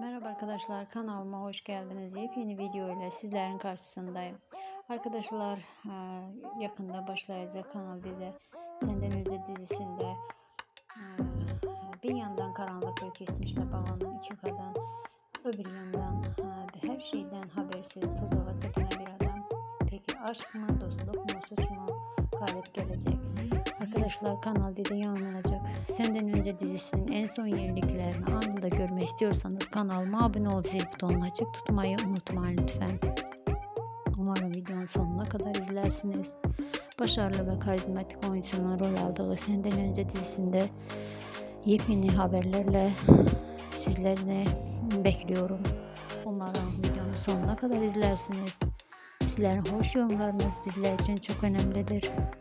Merhaba arkadaşlar kanalıma hoş geldiniz. Yepyeni video ile sizlerin karşısındayım. Arkadaşlar e, yakında başlayacak Kanal D'de Senden Önce dizisinde e, bir yandan karanlıkla kesmişle bağlanan iki kadın öbür yandan e, her şeyden habersiz tuzağa çekilen bir adam. Peki aşk mı, dostluk mu, suç mu galip gelecek? Arkadaşlar Kanal D'de yayınlanacak. Senden Önce dizisinin en son yeniliklerini anında görmek istiyorsanız kanalıma abone olup zil butonunu açık tutmayı unutmayın lütfen. Umarım videonun sonuna kadar izlersiniz. Başarılı ve karizmatik oyuncunun rol aldığı Senden Önce dizisinde yepyeni haberlerle sizlerle bekliyorum. Umarım videonun sonuna kadar izlersiniz. Sizlerin hoş yorumlarınız bizler için çok önemlidir.